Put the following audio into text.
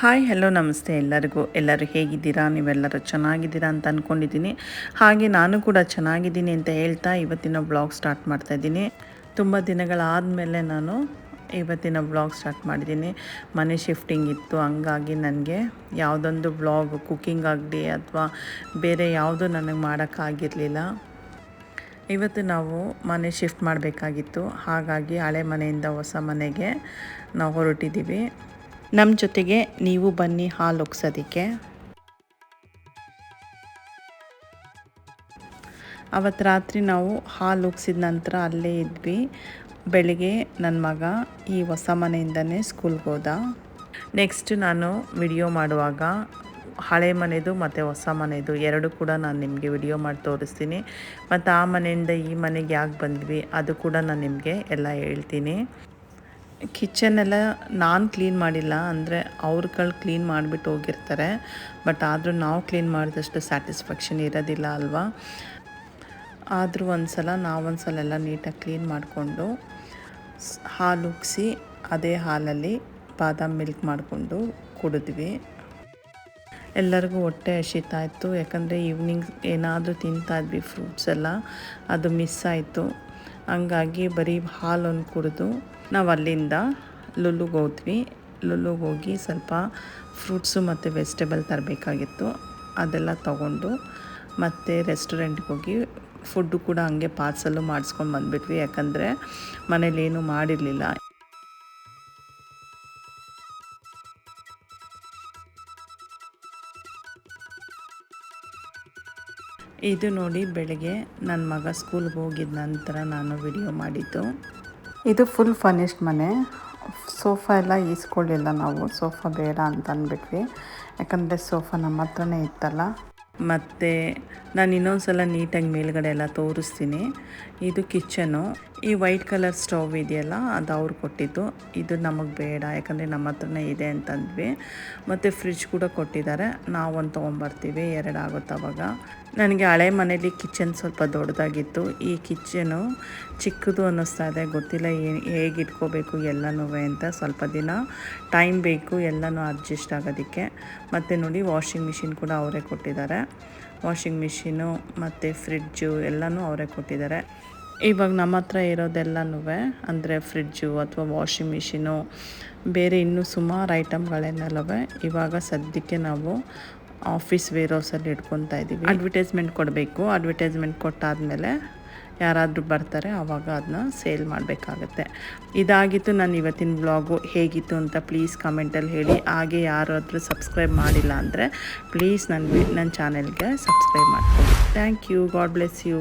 Hi hello ನಮಸ್ತೆ ಎಲ್ಲರಿಗೂ. ಎಲ್ಲರೂ ಹೇಗಿದ್ದೀರಾ? ನೀವೆಲ್ಲರೂ ಚೆನ್ನಾಗಿದ್ದೀರಾ ಅಂತ ಅಂದ್ಕೊಂಡಿದ್ದೀನಿ ಹಾಗೆ ನಾನು ಕೂಡ ಚೆನ್ನಾಗಿದ್ದೀನಿ ಅಂತ ಹೇಳ್ತಾ ಇವತ್ತಿನ ಬ್ಲಾಗ್ ಸ್ಟಾರ್ಟ್ ಮಾಡ್ತಾಯಿದ್ದೀನಿ ತುಂಬ ದಿನಗಳಾದಮೇಲೆ ನಾನು ಇವತ್ತಿನ ಬ್ಲಾಗ್ ಸ್ಟಾರ್ಟ್ ಮಾಡಿದ್ದೀನಿ. ಮನೆ ಶಿಫ್ಟಿಂಗ್ ಇತ್ತು. ಹಂಗಾಗಿ ನನಗೆ ಯಾವುದೊಂದು ಬ್ಲಾಗ್ ಕುಕ್ಕಿಂಗ್ ಆಗಲಿ ಅಥವಾ ಬೇರೆ ಯಾವುದೂ ನನಗೆ ಮಾಡೋಕ್ಕಾಗಿರಲಿಲ್ಲ ಇವತ್ತು ನಾವು ಮನೆ ಶಿಫ್ಟ್ ಮಾಡಬೇಕಾಗಿತ್ತು. ಹಾಗಾಗಿ ಹಳೆ ಮನೆಯಿಂದ ಹೊಸ ಮನೆಗೆ ನಾವು ಹೊರಟಿದ್ದೀವಿ. ನಮ್ಮ ಜೊತೆಗೆ ನೀವು ಬನ್ನಿ ಹಾಲು ಒಗ್ಸೋದಕ್ಕೆ. ಅವತ್ತು ರಾತ್ರಿ ನಾವು ಹಾಲು ಒಗ್ಸಿದ ನಂತರ ಅಲ್ಲೇ ಇದ್ವಿ. ಬೆಳಿಗ್ಗೆ ನನ್ನ ಮಗ ಈ ಹೊಸ ಮನೆಯಿಂದನೇ ಸ್ಕೂಲ್ಗೆ ಹೋದ. ನೆಕ್ಸ್ಟ್ ನಾನು ವಿಡಿಯೋ ಮಾಡುವಾಗ ಹಳೆ ಮನೆದು ಮತ್ತು ಹೊಸ ಮನೆದು ಎರಡು ಕೂಡ ನಾನು ನಿಮಗೆ ವಿಡಿಯೋ ಮಾಡಿ ತೋರಿಸ್ತೀನಿ. ಮತ್ತು ಆ ಮನೆಯಿಂದ ಈ ಮನೆಗೆ ಯಾಕೆ ಬಂದ್ವಿ ಅದು ಕೂಡ ನಾನು ನಿಮಗೆ ಎಲ್ಲ ಹೇಳ್ತೀನಿ. ಕಿಚನೆಲ್ಲ ನಾನು ಕ್ಲೀನ್ ಮಾಡಿಲ್ಲ ಅಂದರೆ ಅವ್ರುಗಳು ಕ್ಲೀನ್ ಮಾಡಿಬಿಟ್ಟು ಹೋಗಿರ್ತಾರೆ. ಬಟ್ ಆದರೂ ನಾವು ಕ್ಲೀನ್ ಮಾಡಿದಷ್ಟು ಸ್ಯಾಟಿಸ್ಫ್ಯಾಕ್ಷನ್ ಇರೋದಿಲ್ಲ ಅಲ್ವಾ? ಆದರೂ ಒಂದು ಸಲ ನಾವೊಂದು ಸಲ ಎಲ್ಲ ನೀಟಾಗಿ ಕ್ಲೀನ್ ಮಾಡಿಕೊಂಡು ಹಾಲು ಉಗ್ಸಿ ಅದೇ ಹಾಲಲ್ಲಿ ಬಾದಾಮ್ ಮಿಲ್ಕ್ ಮಾಡಿಕೊಂಡು ಕುಡಿದ್ವಿ. ಎಲ್ಲರಿಗೂ ಹೊಟ್ಟೆ ಹಸಿತಾಯಿತ್ತು ಯಾಕಂದರೆ ಈವ್ನಿಂಗ್ ಏನಾದರೂ ತಿಂತಾಯಿದ್ವಿ ಫ್ರೂಟ್ಸ್ ಎಲ್ಲ. ಅದು ಮಿಸ್ ಆಯಿತು. ಹಂಗಾಗಿ ಬರೀ ಹಾಲೊಂದು ಕುಡಿದು ನಾವು ಅಲ್ಲಿಂದ ಲುಲ್ಲುಗೆ ಹೋದ್ವಿ. ಲುಲ್ಲುಗೆ ಹೋಗಿ ಸ್ವಲ್ಪ ಫ್ರೂಟ್ಸು ಮತ್ತು ವೆಜಿಟೇಬಲ್ ತರಬೇಕಾಗಿತ್ತು. ಅದೆಲ್ಲ ತಗೊಂಡು ಮತ್ತು ರೆಸ್ಟೋರೆಂಟ್ಗೆ ಹೋಗಿ ಫುಡ್ಡು ಕೂಡ ಹಂಗೆ ಪಾರ್ಸಲ್ಲು ಮಾಡಿಸ್ಕೊಂಡು ಬಂದುಬಿಟ್ವಿ. ಯಾಕಂದರೆ ಮನೇಲಿ ಏನೂ ಮಾಡಿರಲಿಲ್ಲ. ಇದು ನೋಡಿ ಬೆಳಗ್ಗೆ ನನ್ನ ಮಗ ಸ್ಕೂಲ್ಗೆ ಹೋಗಿದ ನಂತರ ನಾನು ವಿಡಿಯೋ ಮಾಡಿದ್ದು. ಇದು ಫುಲ್ ಫರ್ನಿಶ್ಡ್ ಮನೆ. ಸೋಫಾ ಎಲ್ಲ ಈಸ್ಕೊಳ್ಳಿಲ್ಲ ನಾವು. ಸೋಫಾ ಬೇಡ ಅಂತ ಅಂದ್ಬಿಟ್ವಿ. ಯಾಕಂದರೆ ಸೋಫಾ ನಮ್ಮ ಹತ್ರನೇ ಇತ್ತಲ್ಲ. ಮತ್ತು ನಾನು ಇನ್ನೊಂದು ಸಲ ನೀಟಾಗಿ ಮೇಲ್ಗಡೆ ಎಲ್ಲ ತೋರಿಸ್ತೀನಿ. ಇದು ಕಿಚನು ಈ ವೈಟ್ ಕಲರ್ ಸ್ಟವ್ ಇದೆಯಲ್ಲ, ಅದು ಅವ್ರು ಕೊಟ್ಟಿದ್ದು. ಇದು ನಮಗೆ ಬೇಡ, ಯಾಕಂದರೆ ನಮ್ಮ ಹತ್ರನೇ ಇದೆ ಅಂತಂದ್ವಿ. ಮತ್ತು ಫ್ರಿಜ್ ಕೂಡ ಕೊಟ್ಟಿದ್ದಾರೆ. ನಾವೊಂದು ತೊಗೊಂಬರ್ತೀವಿ, ಎರಡು ಆಗುತ್ತೆ ಅವಾಗ. ನನಗೆ ಹಳೆ ಮನೇಲಿ ಕಿಚನ್ ಸ್ವಲ್ಪ ದೊಡ್ಡದಾಗಿತ್ತು ಈ ಕಿಚನು ಚಿಕ್ಕದು ಅನ್ನಿಸ್ತಾ ಇದೆ. ಗೊತ್ತಿಲ್ಲ ಹೇಗೆ ಇಟ್ಕೋಬೇಕು ಎಲ್ಲನೂ ಅಂತ. ಸ್ವಲ್ಪ ದಿನ ಟೈಮ್ ಬೇಕು, ಎಲ್ಲನೂ ಅಡ್ಜಸ್ಟ್ ಆಗೋದಕ್ಕೆ. ಮತ್ತು ನೋಡಿ ವಾಷಿಂಗ್ ಮಿಷಿನ್ ಕೂಡ ಅವರೇ ಕೊಟ್ಟಿದ್ದಾರೆ. ವಾಷಿಂಗ್ ಮಿಷಿನು ಮತ್ತು ಫ್ರಿಡ್ಜು ಎಲ್ಲನೂ ಅವರೇ ಕೊಟ್ಟಿದ್ದಾರೆ. ಇವಾಗ ನಮ್ಮ ಹತ್ರ ಇರೋದೆಲ್ಲನೂ ಅಂದರೆ ಫ್ರಿಡ್ಜು ಅಥವಾ ವಾಷಿಂಗ್ ಮಿಷಿನು ಬೇರೆ ಇನ್ನೂ ಸುಮಾರು ಐಟಮ್ಗಳೇನಲ್ಲವೆ ಇವಾಗ ಸದ್ಯಕ್ಕೆ ನಾವು ಆಫೀಸ್ ವೇರ್ ಹೌಸಲ್ಲಿ ಇಟ್ಕೊತಾ ಇದ್ದೀವಿ ಅಡ್ವರ್ಟೈಸ್ಮೆಂಟ್ ಕೊಡಬೇಕು. ಅಡ್ವರ್ಟೈಸ್ಮೆಂಟ್ ಕೊಟ್ಟಾದಮೇಲೆ ಯಾರಾದರೂ ಬರ್ತಾರೆ ಆವಾಗ ಅದನ್ನ ಸೇಲ್ ಮಾಡಬೇಕಾಗತ್ತೆ. ಇದಾಗಿತ್ತು ನಾನು ಇವತ್ತಿನ ಬ್ಲಾಗು ಹೇಗಿತ್ತು ಅಂತ ಪ್ಲೀಸ್ ಕಮೆಂಟಲ್ಲಿ ಹೇಳಿ. ಹಾಗೆ ಯಾರಾದರೂ ಸಬ್ಸ್ಕ್ರೈಬ್ ಮಾಡಿಲ್ಲ ಅಂದರೆ ಪ್ಲೀಸ್ ನನ್ನ ನನ್ನ ಚಾನೆಲ್ಗೆ ಸಬ್ಸ್ಕ್ರೈಬ್ ಮಾಡ್ಕೊಳ್ಳಿ. Thank you god bless you